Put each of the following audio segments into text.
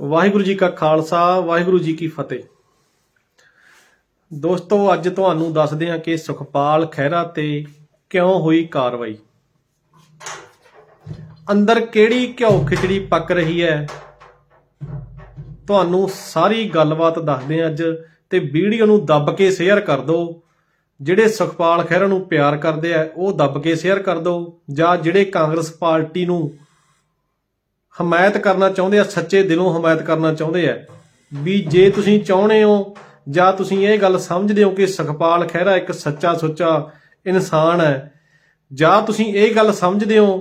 ਵਾਹਿਗੁਰੂ ਜੀ ਕਾ ਖਾਲਸਾ, ਵਾਹਿਗੁਰੂ ਜੀ ਕੀ ਫਤਿਹ। ਦੋਸਤੋ, ਅੱਜ ਤੁਹਾਨੂੰ ਦੱਸਦੇ ਹਾਂ ਕਿ ਸੁਖਪਾਲ ਖਹਿਰਾ ਤੇ ਕਿਉਂ ਹੋਈ ਕਾਰਵਾਈ। ਅੰਦਰ ਕਿਹੜੀ ਘਿਓ ਖਿਚੜੀ ਪੱਕ ਰਹੀ ਹੈ? ਤੁਹਾਨੂੰ ਸਾਰੀ ਗੱਲਬਾਤ ਦੱਸਦੇ ਹਾਂ ਅੱਜ ਤੇ ਵੀਡੀਓ ਨੂੰ ਦੱਬ ਕੇ ਸ਼ੇਅਰ ਕਰ ਦਿਓ। ਜਿਹੜੇ ਸੁਖਪਾਲ ਖਹਿਰਾ ਨੂੰ ਪਿਆਰ ਕਰਦੇ ਆ, ਉਹ ਦੱਬ ਕੇ ਸ਼ੇਅਰ ਕਰ ਦਿਓ ਜਾਂ ਜਿਹੜੇ ਕਾਂਗਰਸ ਪਾਰਟੀ ਨੂੰ ਹਮਾਇਤ ਕਰਨਾ ਚਾਹੁੰਦੇ ਆ, ਸੱਚੇ ਦਿਲੋਂ ਹਮਾਇਤ ਕਰਨਾ ਚਾਹੁੰਦੇ ਆ। ਵੀ ਜੇ ਤੁਸੀਂ ਚਾਹੁੰਦੇ ਹੋ ਜਾਂ ਤੁਸੀਂ ਇਹ ਗੱਲ ਸਮਝਦੇ ਹੋ ਕਿ ਸੁਖਪਾਲ ਖਹਿਰਾ ਇੱਕ ਸੱਚਾ ਸੁੱਚਾ ਇਨਸਾਨ ਹੈ, ਜਾਂ ਤੁਸੀਂ ਇਹ ਗੱਲ ਸਮਝਦੇ ਹੋ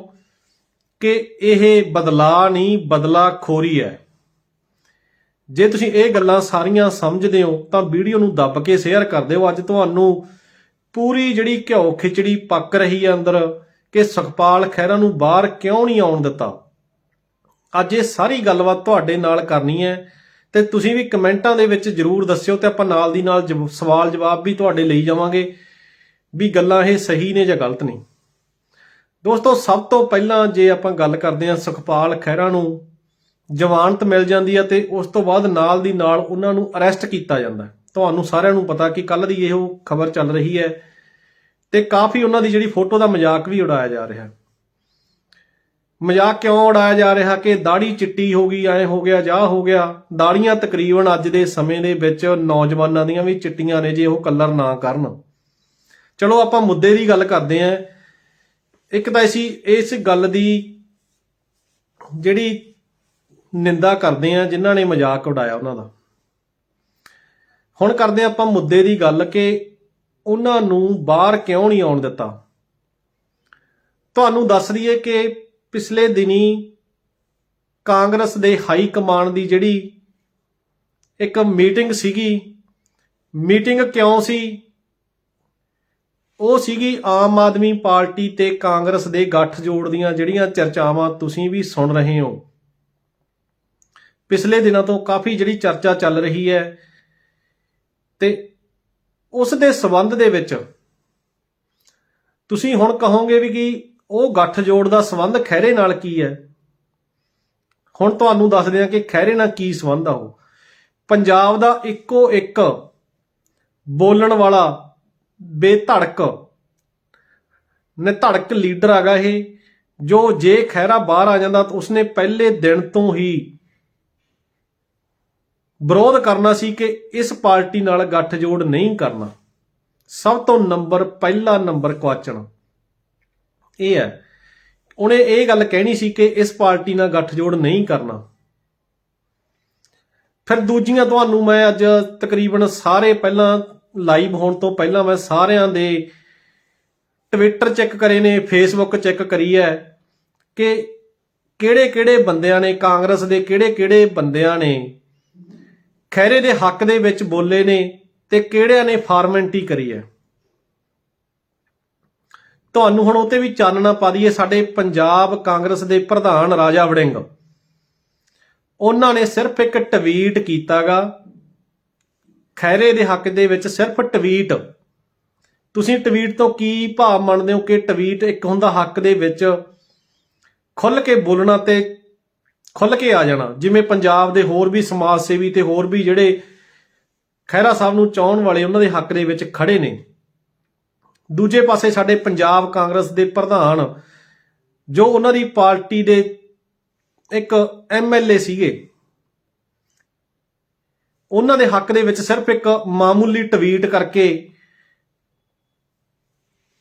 ਕਿ ਇਹ ਬਦਲਾ ਨਹੀਂ, ਬਦਲਾ ਖੋਰੀ ਹੈ। ਜੇ ਤੁਸੀਂ ਇਹ ਗੱਲਾਂ ਸਾਰੀਆਂ ਸਮਝਦੇ ਹੋ, ਤਾਂ ਵੀਡੀਓ ਨੂੰ ਦੱਬ ਕੇ ਸ਼ੇਅਰ ਕਰ ਦਿਓ। ਅੱਜ ਤੁਹਾਨੂੰ ਪੂਰੀ ਜਿਹੜੀ ਘਿਓ ਖਿਚੜੀ ਪੱਕ ਰਹੀ ਹੈ ਅੰਦਰ ਕਿ ਸੁਖਪਾਲ ਖਹਿਰਾ ਨੂੰ ਬਾਹਰ ਕਿਉਂ ਨਹੀਂ ਆਉਣ ਦਿੱਤਾ? ਅੱਜ ਇਹ ਸਾਰੀ ਗੱਲਬਾਤ ਤੁਹਾਡੇ ਨਾਲ ਕਰਨੀ ਹੈ ਤੇ ਤੁਸੀਂ ਵੀ ਕਮੈਂਟਾਂ ਦੇ ਵਿੱਚ ਜਰੂਰ ਦੱਸਿਓ ਤੇ ਆਪਾਂ ਨਾਲ ਦੀ ਨਾਲ ਜਵ- ਸਵਾਲ ਜਵਾਬ ਵੀ ਤੁਹਾਡੇ ਲਈ ਜਾਵਾਂਗੇ ਵੀ ਗੱਲਾਂ ਇਹ ਸਹੀ ਨੇ ਜਾਂ ਗਲਤ ਨੇ। ਦੋਸਤੋ, ਸਭ ਤੋਂ ਪਹਿਲਾਂ ਜੇ ਆਪਾਂ ਗੱਲ ਕਰਦੇ ਹਾਂ ਸੁਖਪਾਲ ਖਹਿਰਾ ਨੂੰ, ਜ਼ਮਾਨਤ ਮਿਲ ਜਾਂਦੀ ਹੈ ਤੇ ਉਸ ਤੋਂ ਬਾਅਦ ਨਾਲ ਦੀ ਨਾਲ ਉਹਨਾਂ ਨੂੰ ਅਰੈਸਟ ਕੀਤਾ ਜਾਂਦਾ ਤੁਹਾਨੂੰ ਸਾਰਿਆਂ ਨੂੰ ਪਤਾ ਕਿ ਕੱਲ ਦੀ ਇਹੋ ਖਬਰ ਚੱਲ ਰਹੀ ਹੈ ਤੇ ਕਾਫੀ ਉਹਨਾਂ ਦੀ ਜਿਹੜੀ ਫੋਟੋ ਦਾ ਮਜ਼ਾਕ ਵੀ ਉਡਾਇਆ ਜਾ ਰਿਹਾ ਹੈ। ਮਜ਼ਾਕ ਕਿਉਂ ਉਡਾਇਆ ਜਾ ਰਿਹਾ ਕਿ ਦਾੜੀ ਚਿੱਟੀ ਹੋ ਗਈ, ਐ ਹੋ ਗਿਆ, ਜਾ ਹੋ ਗਿਆ। ਦਾੜੀਆਂ ਤਕਰੀਬਨ ਅੱਜ ਦੇ ਸਮੇਂ ਦੇ ਵਿੱਚ ਨੌਜਵਾਨਾਂ ਦੀਆਂ ਵੀ ਚਿੱਟੀਆਂ ਨੇ ਜੇ ਉਹ ਕਲਰ ਨਾ ਕਰਨ। ਚਲੋ ਆਪਾਂ ਮੁੱਦੇ ਦੀ ਗੱਲ ਕਰਦੇ ਆਂ। ਇੱਕ ਤਾਂ ਅਸੀਂ ਇਸ ਗੱਲ ਦੀ ਜਿਹੜੀ ਨਿੰਦਾ ਕਰਦੇ ਆਂ, ਜਿਨ੍ਹਾਂ ਨੇ ਮਜ਼ਾਕ ਉਡਾਇਆ ਉਹਨਾਂ ਦਾ। ਹੁਣ ਕਰਦੇ ਆਂ ਆਪਾਂ ਮੁੱਦੇ ਦੀ ਗੱਲ ਕਿ ਉਹਨਾਂ ਨੂੰ ਬਾਹਰ ਕਿਉਂ ਨਹੀਂ ਆਉਣ ਦਿੱਤਾ? ਤੁਹਾਨੂੰ ਦੱਸ ਦਈਏ ਕਿ ਪਿਛਲੇ ਦਿਨੀ ਕਾਂਗਰਸ ਦੇ ਹਾਈ ਕਮਾਂਡ ਦੀ ਜਿਹੜੀ ਇੱਕ ਮੀਟਿੰਗ ਸੀਗੀ, ਮੀਟਿੰਗ ਕਿਉਂ ਸੀ? ਉਹ ਸੀਗੀ ਆਮ ਆਦਮੀ ਪਾਰਟੀ ਤੇ ਕਾਂਗਰਸ ਦੇ ਗੱਠਜੋੜ ਦੀਆਂ ਜਿਹੜੀਆਂ ਚਰਚਾਵਾਂ ਤੁਸੀਂ ਵੀ ਸੁਣ ਰਹੇ ਹੋ। ਪਿਛਲੇ ਦਿਨਾਂ ਤੋਂ ਕਾਫੀ ਜਿਹੜੀ ਚਰਚਾ ਚੱਲ ਰਹੀ ਹੈ ਤੇ ਉਸ ਦੇ ਸਬੰਧ ਦੇ ਵਿੱਚ ਤੁਸੀਂ ਹੁਣ ਕਹੋਗੇ ਵੀ ਕਿ ਉਹ ਗੱਠਜੋੜ ਦਾ ਸੰਬੰਧ ਖਹਿਰੇ ਨਾਲ ਕੀ ਹੈ? ਹੁਣ ਤੁਹਾਨੂੰ ਦੱਸਦੇ ਹਾਂ ਕਿ ਖਹਿਰੇ ਨਾਲ ਕੀ ਸੰਬੰਧ ਆ ਉਹ। ਪੰਜਾਬ ਦਾ ਇੱਕੋ ਇੱਕ ਬੋਲਣ ਵਾਲਾ ਬੇਧੜਕ, ਨਿਧੜਕ ਲੀਡਰ ਹੈਗਾ ਇਹ, ਜੋ ਜੇ ਖਹਿਰਾ ਬਾਹਰ ਆ ਜਾਂਦਾ ਤਾਂ ਉਸਨੇ ਪਹਿਲੇ ਦਿਨ ਤੋਂ ਹੀ ਵਿਰੋਧ ਕਰਨਾ ਸੀ ਕਿ ਇਸ ਪਾਰਟੀ ਨਾਲ ਗੱਠਜੋੜ ਨਹੀਂ ਕਰਨਾ। ਸਭ ਤੋਂ ਨੰਬਰ, ਪਹਿਲਾ ਨੰਬਰ ਕੁਆਚਣ। ਇਹ ਹੈ। ਉਹਨੇ ਇਹ ਗੱਲ ਕਹਿਣੀ ਸੀ ਕਿ ਇਸ ਪਾਰਟੀ ਨਾਲ ਗੱਠਜੋੜ ਨਹੀਂ ਕਰਨਾ। ਫਿਰ ਦੂਜੀਆਂ ਤੁਹਾਨੂੰ ਮੈਂ ਅੱਜ ਤਕਰੀਬਨ ਸਾਰੇ ਪਹਿਲਾਂ ਲਾਈਵ ਹੋਣ ਤੋਂ ਪਹਿਲਾਂ ਮੈਂ ਸਾਰਿਆਂ ਦੇ ਟਵਿੱਟਰ ਚੈੱਕ ਕਰੇ ਨੇ ਫੇਸਬੁੱਕ ਚੈੱਕ ਕਰੀ ਹੈ ਕਿ ਕਿਹੜੇ ਕਿਹੜੇ ਬੰਦਿਆਂ ਨੇ, ਕਾਂਗਰਸ ਦੇ ਕਿਹੜੇ ਕਿਹੜੇ ਬੰਦਿਆਂ ਨੇ ਖੈਰੇ ਦੇ ਹੱਕ ਦੇ ਵਿੱਚ ਬੋਲੇ ਨੇ ਤੇ ਕਿਹੜਿਆਂ ਨੇ ਫਾਰਮੈਂਟੀ ਕਰੀ ਹੈ। ਤੁਹਾਨੂੰ ਹੁਣ ਉਹ ਤੇ ਵੀ ਚਾਨਣਾ ਪਾ ਦਈਏ, ਸਾਡੇ ਪੰਜਾਬ ਕਾਂਗਰਸ ਦੇ ਪ੍ਰਧਾਨ ਰਾਜਾ ਵੜਿੰਗ। ਉਹਨਾਂ ਨੇ ਸਿਰਫ ਇੱਕ ਟਵੀਟ ਕੀਤਾਗਾ ਖੈਰੇ ਦੇ ਹੱਕ ਦੇ ਵਿੱਚ ਸਿਰਫ ਟਵੀਟ। ਤੁਸੀਂ ਟਵੀਟ ਤੋਂ ਕੀ ਭਾਵ ਮੰਨਦੇ ਹੋ ਕਿ ਟਵੀਟ ਇੱਕ ਹੁੰਦਾ ਹੱਕ ਦੇ ਵਿੱਚ ਖੁੱਲ ਕੇ ਬੋਲਣਾ ਤੇ ਖੁੱਲ ਕੇ ਆ ਜਾਣਾ? ਜਿਵੇਂ ਪੰਜਾਬ ਦੇ ਹੋਰ ਵੀ ਸਮਾਜ ਸੇਵੀ ਤੇ ਹੋਰ ਵੀ ਜਿਹੜੇ ਖਹਿਰਾ ਸਾਹਿਬ ਨੂੰ ਚਾਹਣ ਵਾਲੇ ਉਹਨਾਂ ਦੇ ਹੱਕ ਦੇ ਵਿੱਚ ਖੜੇ ਨੇ। ਦੂਜੇ ਪਾਸੇ ਸਾਡੇ ਪੰਜਾਬ ਕਾਂਗਰਸ ਦੇ ਪ੍ਰਧਾਨ ਜੋ ਉਹਨਾਂ ਦੀ ਪਾਰਟੀ ਦੇ ਇੱਕ ਐਮਐਲਏ ਸੀਗੇ। ਉਹਨਾਂ ਦੇ ਹੱਕ ਦੇ ਵਿੱਚ ਸਿਰਫ ਇੱਕ ਮਾਮੂਲੀ ਟਵੀਟ ਕਰਕੇ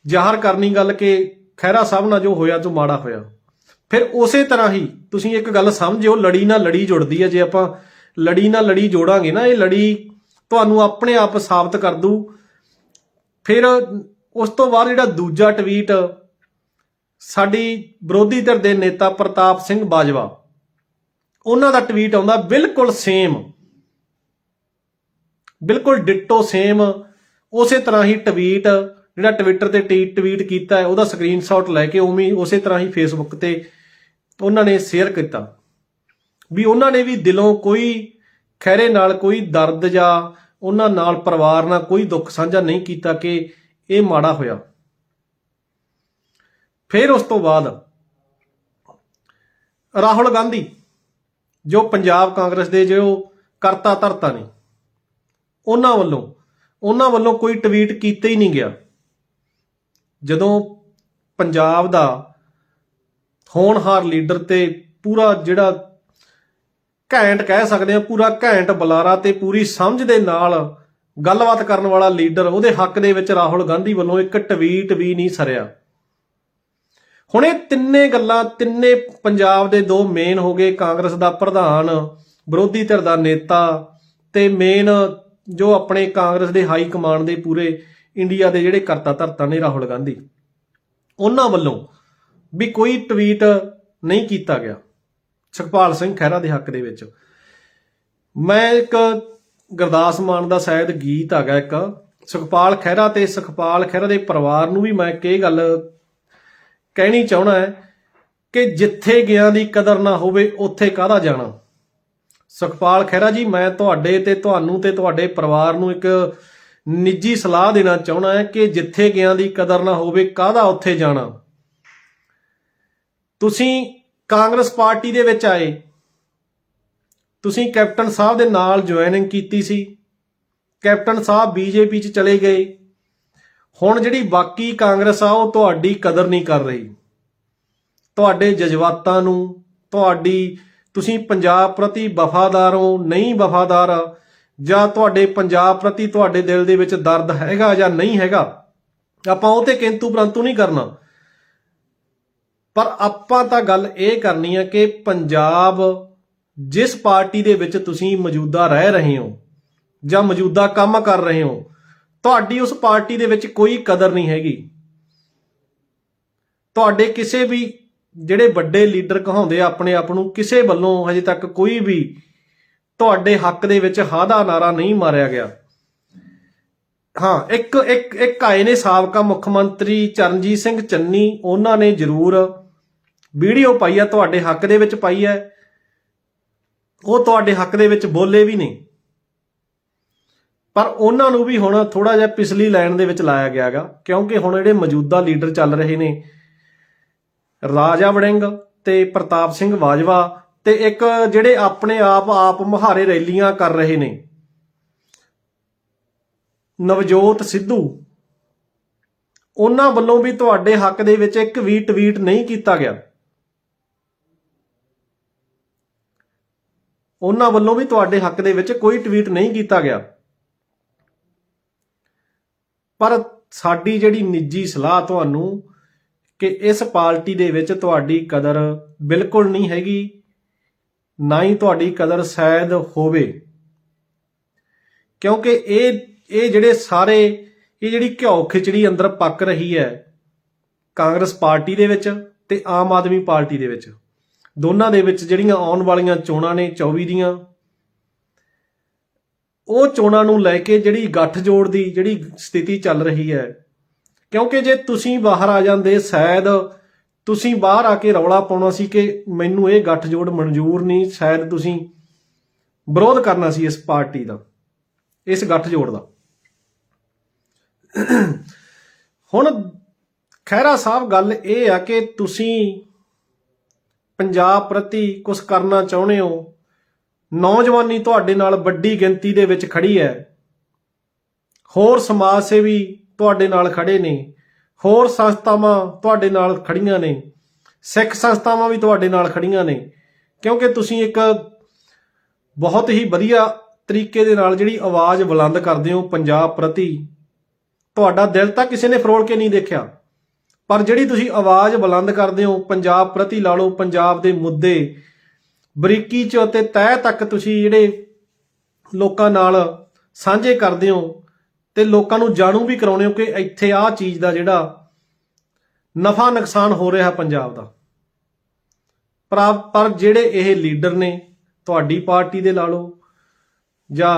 ਜ਼ਾਹਰ ਕਰਨੀ ਗੱਲ ਕਿ ਖਹਿਰਾ ਸਾਹਿਬ ਨਾਲ ਜੋ ਹੋਇਆ, ਜੋ ਮਾੜਾ ਹੋਇਆ। ਫਿਰ ਉਸੇ ਤਰ੍ਹਾਂ ਹੀ ਤੁਸੀਂ ਇੱਕ ਗੱਲ ਸਮਝਿਓ, ਲੜੀ ਨਾਲ ਲੜੀ ਜੁੜਦੀ ਹੈ। ਜੇ ਆਪਾਂ ਲੜੀ ਨਾਲ ਲੜੀ ਜੋੜਾਂਗੇ ਨਾ, ਇਹ ਲੜੀ ਤੁਹਾਨੂੰ ਆਪਣੇ ਆਪ ਸਾਬਤ ਕਰ ਦੂ। ਫਿਰ ਉਸ ਤੋਂ ਬਾਅਦ ਜਿਹੜਾ ਦੂਜਾ ਟਵੀਟ ਸਾਡੀ ਵਿਰੋਧੀ ਧਿਰ ਦੇ ਨੇਤਾ ਪ੍ਰਤਾਪ ਸਿੰਘ ਬਾਜਵਾ, ਉਹਨਾਂ ਦਾ ਟਵੀਟ ਆਉਂਦਾ, ਬਿਲਕੁਲ ਸੇਮ ਬਿਲਕੁਲ ਡਿਟੋ ਸੇਮ ਉਸੇ ਤਰ੍ਹਾਂ ਹੀ ਟਵੀਟ ਜਿਹੜਾ ਟਵਿੱਟਰ ਤੇ ਟੀ ਟਵੀਟ ਕੀਤਾ ਹੈ, ਉਹਦਾ ਸਕਰੀਨਸ਼ਾਟ ਲੈ ਕੇ ਉਵੇਂ ਉਸੇ ਤਰ੍ਹਾਂ ਹੀ ਫੇਸਬੁੱਕ ਤੇ ਉਹਨਾਂ ਨੇ ਸ਼ੇਅਰ ਕੀਤਾ। ਵੀ ਉਹਨਾਂ ਨੇ ਵੀ ਦਿਲੋਂ ਕੋਈ ਖੈਰੇ ਨਾਲ ਕੋਈ ਦਰਦ ਜਾਂ ਉਹਨਾਂ ਨਾਲ ਪਰਿਵਾਰ ਨਾਲ ਕੋਈ ਦੁੱਖ ਸਾਂਝਾ ਨਹੀਂ ਕੀਤਾ ਕਿ ਇਹ ਮਾੜਾ ਹੋਇਆ। ਫਿਰ ਉਸ ਤੋਂ ਬਾਅਦ ਰਾਹੁਲ ਗਾਂਧੀ, ਜੋ ਪੰਜਾਬ ਕਾਂਗਰਸ ਦੇ ਜੋ ਕਰਤਾ ਧਰਤਾ ਨੇ, ਉਹਨਾਂ ਵੱਲੋਂ ਉਹਨਾਂ ਵੱਲੋਂ ਕੋਈ ਟਵੀਟ ਕੀਤਾ ਹੀ ਨਹੀਂ ਗਿਆ। ਜਦੋਂ ਪੰਜਾਬ ਦਾ ਹੋਣਹਾਰ ਲੀਡਰ ਤੇ ਪੂਰਾ ਜਿਹੜਾ ਘੈਂਟ ਕਹਿ ਸਕਦੇ ਆ ਪੂਰਾ ਘੈਂਟ ਬੁਲਾਰਾ ਤੇ ਪੂਰੀ ਸਮਝ ਦੇ ਨਾਲ ਗੱਲਬਾਤ ਕਰਨ ਵਾਲਾ ਲੀਡਰ ਉਹਦੇ ਹੱਕ ਦੇ ਵਿੱਚ ਰਾਹੁਲ ਗਾਂਧੀ ਵੱਲੋਂ ਇੱਕ ਟਵੀਟ ਵੀ ਨਹੀਂ ਸਰਿਆ। ਹੁਣ ਇਹ ਤਿੰਨੇ ਗੱਲਾਂ, ਤਿੰਨੇ ਪੰਜਾਬ ਦੇ ਦੋ ਮੇਨ ਹੋ ਗਏ, ਕਾਂਗਰਸ ਦਾ ਪ੍ਰਧਾਨ, ਵਿਰੋਧੀ ਧਿਰ ਦਾ ਨੇਤਾ ਤੇ ਮੇਨ ਜੋ ਆਪਣੇ ਕਾਂਗਰਸ ਦੇ ਹਾਈ ਕਮਾਂਡ ਦੇ ਪੂਰੇ ਇੰਡੀਆ ਦੇ ਜਿਹੜੇ ਕਰਤਾ ਧਰਤਾ ਨੇ ਰਾਹੁਲ ਗਾਂਧੀ। ਉਹਨਾਂ ਵੱਲੋਂ ਵੀ ਕੋਈ ਟਵੀਟ ਨਹੀਂ ਕੀਤਾ ਗਿਆ। ਸੁਖਪਾਲ ਸਿੰਘ ਖਹਿਰਾ ਦੇ ਹੱਕ ਦੇ ਵਿੱਚ। ਮੈਂ ਇੱਕ ਗੁਰਦਾਸ ਮਾਨ ਦਾ ਸ਼ਾਇਦ ਗੀਤ ਹੈਗਾ ਇੱਕ। ਸੁਖਪਾਲ ਖਹਿਰਾ ਤੇ ਸੁਖਪਾਲ ਖਹਿਰਾ ਦੇ ਪਰਿਵਾਰ ਨੂੰ ਵੀ ਮੈਂ ਇੱਕ ਇਹ ਗੱਲ ਕਹਿਣੀ ਚਾਹਣਾ ਹੈ ਕਿ ਜਿੱਥੇ ਗਿਆ ਦੀ ਕਦਰ ਨਾ ਹੋਵੇ, ਉੱਥੇ ਕਾਹਦਾ ਜਾਣਾ? ਸੁਖਪਾਲ ਖਹਿਰਾ ਜੀ, ਮੈਂ ਤੁਹਾਡੇ ਤੇ, ਤੁਹਾਨੂੰ ਤੇ ਤੁਹਾਡੇ ਪਰਿਵਾਰ ਨੂੰ ਇੱਕ ਨਿੱਜੀ ਸਲਾਹ ਦੇਣਾ ਚਾਹਣਾ ਹੈ ਕਿ ਜਿੱਥੇ ਗਿਆ ਦੀ ਕਦਰ ਨਾ ਹੋਵੇ, ਕਾਹਦਾ ਉੱਥੇ ਜਾਣਾ? ਤੁਸੀਂ ਕਾਂਗਰਸ ਪਾਰਟੀ ਦੇ ਵਿੱਚ ਆਏ। ਤੁਸੀਂ ਕੈਪਟਨ ਸਾਹਿਬ ਦੇ ਨਾਲ ਜੁਆਇਨਿੰਗ ਕੀਤੀ ਸੀ। ਕੈਪਟਨ ਸਾਹਿਬ ਬੀਜੇਪੀ 'ਚ ਚਲੇ ਗਏ। ਹੁਣ ਜਿਹੜੀ ਬਾਕੀ ਕਾਂਗਰਸ ਆ, ਉਹ ਤੁਹਾਡੀ ਕਦਰ ਨਹੀਂ ਕਰ ਰਹੀ। ਤੁਹਾਡੇ ਜਜ਼ਬਾਤਾਂ ਨੂੰ, ਤੁਹਾਡੀ, ਤੁਸੀਂ ਪੰਜਾਬ ਪ੍ਰਤੀ ਵਫਾਦਾਰ ਹੋ, ਨਹੀਂ ਵਫਾਦਾਰ, ਜਾਂ ਤੁਹਾਡੇ ਪੰਜਾਬ ਪ੍ਰਤੀ ਤੁਹਾਡੇ ਦਿਲ ਦੇ ਵਿੱਚ ਦਰਦ ਹੈਗਾ ਜਾਂ ਨਹੀਂ ਹੈਗਾ, ਆਪਾਂ ਉਹ ਤੇ ਕਿੰਤੂ ਪਰੰਤੂ ਨਹੀਂ ਕਰਨਾ। ਪਰ ਆਪਾਂ ਤਾਂ ਗੱਲ ਇਹ ਕਰਨੀ ਹੈ ਕਿ ਪੰਜਾਬ ਜਿਸ ਪਾਰਟੀ ਦੇ ਵਿੱਚ ਤੁਸੀਂ ਮੌਜੂਦਾ ਰਹਿ ਰਹੇ ਹੋ ਜਾਂ ਮੌਜੂਦਾ ਕੰਮ ਕਰ ਰਹੇ ਹੋ, ਤੁਹਾਡੀ ਉਸ ਪਾਰਟੀ ਦੇ ਵਿੱਚ ਕੋਈ ਕਦਰ ਨਹੀਂ ਹੈਗੀ। ਤੁਹਾਡੇ ਕਿਸੇ ਵੀ ਜਿਹੜੇ ਵੱਡੇ ਲੀਡਰ ਕਹਾਉਂਦੇ ਆ ਆਪਣੇ ਆਪ ਨੂੰ, ਕਿਸੇ ਵੱਲੋਂ ਹਜੇ ਤੱਕ ਕੋਈ ਵੀ ਤੁਹਾਡੇ ਹੱਕ ਦੇ ਵਿੱਚ ਹਾਦਾ ਨਾਰਾ ਨਹੀਂ ਮਾਰਿਆ ਗਿਆ। ਹਾਂ, ਇੱਕ ਇੱਕ ਇੱਕ ਆਏ ਨੇ ਸਾਬਕਾ ਮੁੱਖ ਮੰਤਰੀ ਚਰਨਜੀਤ ਸਿੰਘ ਚੰਨੀ, ਉਹਨਾਂ ਨੇ ਜ਼ਰੂਰ ਵੀਡੀਓ ਪਾਈ ਆ, ਤੁਹਾਡੇ ਹੱਕ ਦੇ ਵਿੱਚ ਪਾਈ ਹੈ। ਉਹ ਤੁਹਾਡੇ ਹੱਕ ਦੇ ਵਿੱਚ ਬੋਲੇ ਵੀ ਨਹੀਂ। ਪਰ ਉਹਨਾਂ ਨੂੰ ਵੀ ਹੁਣ ਥੋੜਾ ਜਿਹਾ ਪਿਛਲੀ ਲਾਈਨ ਦੇ ਵਿੱਚ ਲਾਇਆ ਗਿਆਗਾ, ਕਿਉਂਕਿ ਹੁਣ ਜਿਹੜੇ ਮੌਜੂਦਾ ਲੀਡਰ ਚੱਲ ਰਹੇ ਨੇ, ਰਾਜਾ ਵੜਿੰਗ ਤੇ ਪ੍ਰਤਾਪ ਸਿੰਘ ਬਾਜਵਾ ਤੇ ਇੱਕ ਜਿਹੜੇ ਆਪਣੇ ਆਪ ਆਪ ਮੁਹਾਰੇ ਰੈਲੀਆਂ ਕਰ ਰਹੇ ਨੇ, ਨਵਜੋਤ ਸਿੱਧੂ, ਉਹਨਾਂ ਵੱਲੋਂ ਵੀ ਤੁਹਾਡੇ ਹੱਕ ਦੇ ਵਿੱਚ ਇੱਕ ਵੀ ਟਵੀਟ ਨਹੀਂ ਕੀਤਾ ਗਿਆ। ਉਹਨਾਂ ਵੱਲੋਂ ਵੀ ਤੁਹਾਡੇ ਹੱਕ ਦੇ ਵਿੱਚ ਕੋਈ ਟਵੀਟ ਨਹੀਂ ਕੀਤਾ ਗਿਆ। ਪਰ ਸਾਡੀ ਜਿਹੜੀ ਨਿੱਜੀ ਸਲਾਹ ਤੁਹਾਨੂੰ ਕਿ ਇਸ ਪਾਰਟੀ ਦੇ ਵਿੱਚ ਤੁਹਾਡੀ ਕਦਰ ਬਿਲਕੁਲ ਨਹੀਂ ਹੈਗੀ, ਨਾ ਹੀ ਤੁਹਾਡੀ ਕਦਰ ਸ਼ਾਇਦ ਹੋਵੇ। ਕਿਉਂਕਿ ਇਹ ਇਹ ਜਿਹੜੇ ਸਾਰੇ, ਇਹ ਜਿਹੜੀ ਘਿਓ ਖਿਚੜੀ ਅੰਦਰ ਪੱਕ ਰਹੀ ਹੈ ਕਾਂਗਰਸ ਪਾਰਟੀ ਦੇ ਵਿੱਚ ਤੇ ਆਮ ਆਦਮੀ ਪਾਰਟੀ ਦੇ ਵਿੱਚ। ਦੋਨਾਂ ਦੇ ਵਿੱਚ ਜਿਹੜੀਆਂ ਆਉਣ ਵਾਲੀਆਂ ਚੋਣਾਂ ਨੇ 24 ਦੀਆਂ, ਉਹ ਚੋਣਾਂ ਨੂੰ ਲੈ ਕੇ ਜਿਹੜੀ ਗੱਠਜੋੜ ਦੀ ਜਿਹੜੀ ਸਥਿਤੀ ਚੱਲ ਰਹੀ ਹੈ, ਕਿਉਂਕਿ ਜੇ ਤੁਸੀਂ ਬਾਹਰ ਆ ਜਾਂਦੇ ਸ਼ਾਇਦ ਤੁਸੀਂ ਬਾਹਰ ਆ ਕੇ ਰੌਲਾ ਪਾਉਣਾ ਸੀ ਕਿ ਮੈਨੂੰ ਇਹ ਗੱਠਜੋੜ ਮਨਜ਼ੂਰ ਨਹੀਂ, ਸ਼ਾਇਦ ਤੁਸੀਂ ਵਿਰੋਧ ਕਰਨਾ ਸੀ ਇਸ ਪਾਰਟੀ ਦਾ, ਇਸ ਗੱਠਜੋੜ ਦਾ। ਹੁਣ ਖੈਰਾ ਸਾਹਿਬ, ਗੱਲ ਇਹ ਆ ਕਿ ਤੁਸੀਂ ਪੰਜਾਬ ਪ੍ਰਤੀ ਕੁਝ ਕਰਨਾ ਚਾਹੁੰਦੇ ਹੋ? ਨੌਜਵਾਨੀ ਤੁਹਾਡੇ ਨਾਲ ਵੱਡੀ ਗਿਣਤੀ ਦੇ ਵਿੱਚ ਖੜੀ ਹੈ। ਹੋਰ ਸਮਾਜ ਸੇਵੀ ਤੁਹਾਡੇ ਨਾਲ ਖੜੇ ਨੇ। ਹੋਰ ਸੰਸਥਾਵਾਂ ਤੁਹਾਡੇ ਨਾਲ ਖੜੀਆਂ ਨੇ। ਸਿੱਖ ਸੰਸਥਾਵਾਂ ਵੀ ਤੁਹਾਡੇ ਨਾਲ ਖੜੀਆਂ ਨੇ। ਕਿਉਂਕਿ ਤੁਸੀਂ ਇੱਕ ਬਹੁਤ ਹੀ ਵਧੀਆ ਤਰੀਕੇ ਦੇ ਨਾਲ ਜਿਹੜੀ ਆਵਾਜ਼ ਬੁਲੰਦ ਕਰਦੇ ਹੋ ਪੰਜਾਬ ਪ੍ਰਤੀ। ਤੁਹਾਡਾ ਦਿਲ ਤਾਂ ਕਿਸੇ ਨੇ ਫਰੋਲ ਕੇ ਨਹੀਂ ਦੇਖਿਆ। ਪਰ ਜਿਹੜੀ ਤੁਸੀਂ ਆਵਾਜ਼ ਬੁਲੰਦ ਕਰਦੇ ਹੋ, ਪੰਜਾਬ ਪ੍ਰਤੀ ਲਾ ਲਓ, ਪੰਜਾਬ ਦੇ ਮੁੱਦੇ, ਬਰੀਕੀ ਚ ਅਤੇ ਤਹਿ ਤੱਕ ਤੁਸੀਂ ਜਿਹੜੇ ਲੋਕਾਂ ਨਾਲ ਸਾਂਝੇ ਕਰਦੇ ਹੋ ਤੇ ਲੋਕਾਂ ਨੂੰ ਜਾਣੂ ਵੀ ਕਰਾਉਂਦੇ ਹੋ ਕਿ ਇੱਥੇ ਆਹ ਚੀਜ਼ ਦਾ ਜਿਹੜਾ ਨਫਾ ਨੁਕਸਾਨ ਹੋ ਰਿਹਾ ਪੰਜਾਬ ਦਾ। ਪਰ ਪਰ ਜਿਹੜੇ ਇਹ ਲੀਡਰ ਨੇ ਤੁਹਾਡੀ ਪਾਰਟੀ ਦੇ ਲਾ ਲਓ ਜਾਂ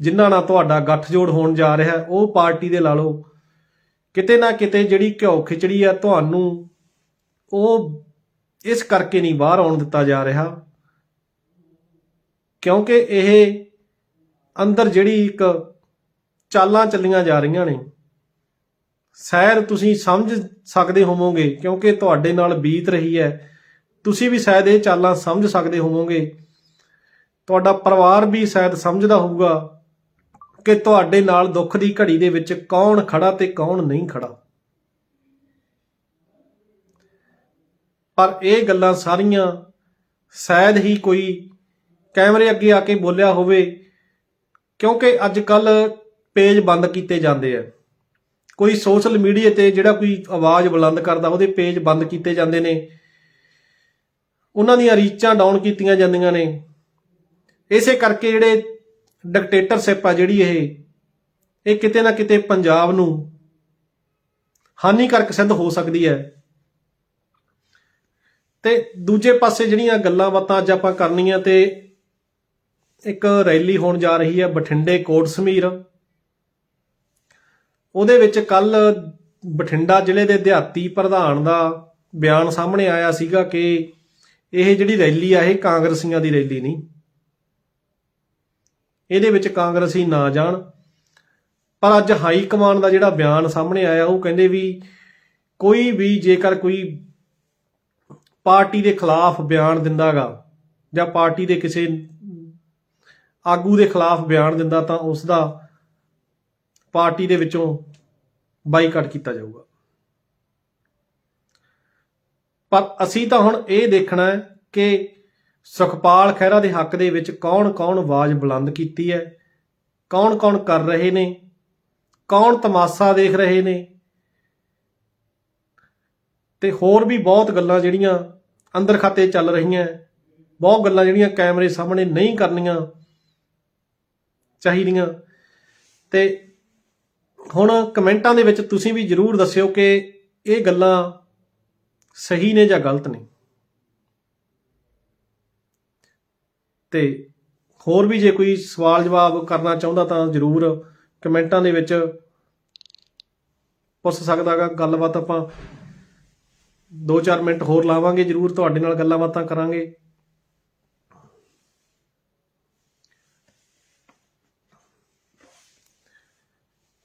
ਜਿਨ੍ਹਾਂ ਨਾਲ ਤੁਹਾਡਾ ਗੱਠਜੋੜ ਹੋਣ ਜਾ ਰਿਹਾ, ਉਹ ਪਾਰਟੀ ਦੇ ਲਾ ਲਓ ਕਿਤੇ ਨਾ ਕਿਤੇ ਜਿਹੜੀ ਘਿਓ ਖਿਚੜੀ ਆ ਤੁਹਾਨੂੰ ਉਹ ਇਸ ਕਰਕੇ ਨਹੀਂ ਬਾਹਰ ਆਉਣ ਦਿੱਤਾ ਜਾ ਰਿਹਾ। ਕਿਉਂਕਿ ਇਹ ਅੰਦਰ ਜਿਹੜੀ ਇੱਕ ਚਾਲਾਂ ਚੱਲੀਆਂ ਜਾ ਰਹੀਆਂ ਨੇ। ਸ਼ਾਇਦ ਤੁਸੀਂ ਸਮਝ ਸਕਦੇ ਹੋਵੋਗੇ, ਕਿਉਂਕਿ ਤੁਹਾਡੇ ਨਾਲ ਬੀਤ ਰਹੀ ਹੈ। ਤੁਸੀਂ ਵੀ ਸ਼ਾਇਦ ਇਹ ਚਾਲਾਂ ਸਮਝ ਸਕਦੇ ਹੋਵੋਗੇ। ਤੁਹਾਡਾ ਪਰਿਵਾਰ ਵੀ ਸ਼ਾਇਦ ਸਮਝਦਾ ਹੋਊਗਾ। ਕਿ ਤੁਹਾਡੇ ਨਾਲ ਦੁੱਖ ਦੀ ਘੜੀ ਦੇ ਵਿੱਚ ਕੌਣ ਖੜਾ ਤੇ ਕੌਣ ਨਹੀਂ ਖੜਾ। ਪਰ ਇਹ ਗੱਲਾਂ ਸਾਰੀਆਂ ਸ਼ਾਇਦ ਹੀ ਕੋਈ ਕੈਮਰੇ ਅੱਗੇ ਆ ਕੇ ਬੋਲਿਆ ਹੋਵੇ, ਕਿਉਂਕਿ ਅੱਜ ਕੱਲ ਪੇਜ ਬੰਦ ਕੀਤੇ ਜਾਂਦੇ ਆ। ਕੋਈ ਸੋਸ਼ਲ ਮੀਡੀਆ ਤੇ ਜਿਹੜਾ ਕੋਈ ਆਵਾਜ਼ ਬੁਲੰਦ ਕਰਦਾ, ਉਹਦੇ ਪੇਜ ਬੰਦ ਕੀਤੇ ਜਾਂਦੇ ਨੇ। ਉਹਨਾਂ ਦੀਆਂ ਰੀਚਾਂ ਡਾਊਨ ਕੀਤੀਆਂ ਜਾਂਦੀਆਂ ਨੇ। ਇਸੇ ਕਰਕੇ ਜਿਹੜੇ ਡਿਕਟੇਟਰਸ਼ਿਪ ਆ ਜਿਹੜੀ ਇਹ ਇਹ ਕਿਤੇ ਨਾ ਕਿਤੇ ਪੰਜਾਬ ਨੂੰ ਹਾਨੀਕਾਰਕ ਸਿੱਧ ਹੋ ਸਕਦੀ ਹੈ। ਤੇ ਦੂਜੇ ਪਾਸੇ ਜਿਹੜੀਆਂ ਗੱਲਾਂ ਬਾਤਾਂ ਅੱਜ ਆਪਾਂ ਕਰਨੀਆਂ ਤੇ ਇੱਕ ਰੈਲੀ ਹੋਣ ਜਾ ਰਹੀ ਹੈ ਬਠਿੰਡੇ ਕੋਟ ਸਮੀਰ। ਉਹਦੇ ਵਿੱਚ ਕੱਲ ਬਠਿੰਡਾ ਜ਼ਿਲ੍ਹੇ ਦੇ ਦਿਹਾਤੀ ਪ੍ਰਧਾਨ ਦਾ ਬਿਆਨ ਸਾਹਮਣੇ ਆਇਆ ਸੀਗਾ ਕਿ ਇਹ ਜਿਹੜੀ ਰੈਲੀ ਆ, ਇਹ ਕਾਂਗਰਸੀਆਂ ਦੀ ਰੈਲੀ ਨਹੀਂ। ਇਹਦੇ ਵਿੱਚ ਕਾਂਗਰਸੀ ਨਾ ਜਾਣ। ਪਰ ਅੱਜ ਹਾਈ ਕਮਾਂਡ ਦਾ ਜਿਹੜਾ ਬਿਆਨ ਸਾਹਮਣੇ ਆਇਆ, ਉਹ ਕਹਿੰਦੇ ਵੀ ਕੋਈ ਵੀ ਜੇਕਰ ਕੋਈ ਪਾਰਟੀ ਦੇ ਖਿਲਾਫ ਬਿਆਨ ਦਿੰਦਾਗਾ ਜਾਂ ਪਾਰਟੀ ਦੇ ਕਿਸੇ ਆਗੂ ਦੇ ਖਿਲਾਫ ਬਿਆਨ ਦਿੰਦਾ, ਤਾਂ ਉਸ ਦਾ ਪਾਰਟੀ ਦੇ ਵਿੱਚੋਂ ਬਾਈਕਾਟ ਕੀਤਾ ਜਾਊਗਾ। ਪਰ ਅਸੀਂ ਤਾਂ ਹੁਣ ਇਹ ਦੇਖਣਾ ਹੈ ਕਿ ਸੁਖਪਾਲ ਖਹਿਰਾ ਦੇ ਹੱਕ ਦੇ ਵਿੱਚ ਕੌਣ-ਕੌਣ ਆਵਾਜ਼ ਬੁਲੰਦ ਕੀਤੀ ਹੈ? ਕੌਣ-ਕੌਣ ਕਰ ਰਹੇ ਨੇ? ਕੌਣ ਤਮਾਸ਼ਾ ਦੇਖ ਰਹੇ ਨੇ? ਤੇ ਹੋਰ ਵੀ ਬਹੁਤ ਗੱਲਾਂ ਜਿਹੜੀਆਂ ਅੰਦਰ ਖਾਤੇ ਚੱਲ ਰਹੀਆਂ ਬਹੁਤ ਗੱਲਾਂ ਜਿਹੜੀਆਂ ਕੈਮਰੇ ਸਾਹਮਣੇ ਨਹੀਂ ਕਰਨੀਆਂ ਚਾਹੀਦੀਆਂ। ਤੇ ਹੁਣ ਕਮੈਂਟਾਂ ਦੇ ਵਿੱਚ ਤੁਸੀਂ ਵੀ ਜਰੂਰ ਦੱਸਿਓ ਕਿ ਇਹ ਗੱਲਾਂ ਸਹੀ ਨੇ ਜਾਂ ਗਲਤ ਨੇ। ਤੇ ਹੋਰ ਵੀ ਜੇ ਕੋਈ ਸਵਾਲ ਜਵਾਬ ਕਰਨਾ ਚਾਹੁੰਦਾ ਤਾਂ ਜਰੂਰ ਕਮੈਂਟਾਂ ਦੇ ਵਿੱਚ ਪੁੱਛ ਸਕਦਾਗਾ ਗੱਲਬਾਤ ਆਪਾਂ 2-4 ਮਿੰਟ ਹੋਰ ਲਾਵਾਂਗੇ, ਜਰੂਰ ਤੁਹਾਡੇ ਨਾਲ ਗੱਲਾਂ ਬਾਤਾਂ ਕਰਾਂਗੇ।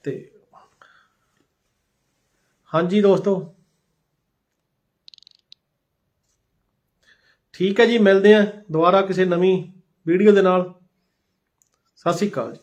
ਤੇ ਹਾਂਜੀ ਦੋਸਤੋ ਠੀਕ ਹੈ ਜੀ, ਮਿਲਦੇ ਆਂ ਦੁਬਾਰਾ ਕਿਸੇ ਨਵੀਂ ਵੀਡੀਓ ਦੇ ਨਾਲ। ਸਤਿ ਸ਼੍ਰੀ ਅਕਾਲ ਜੀ।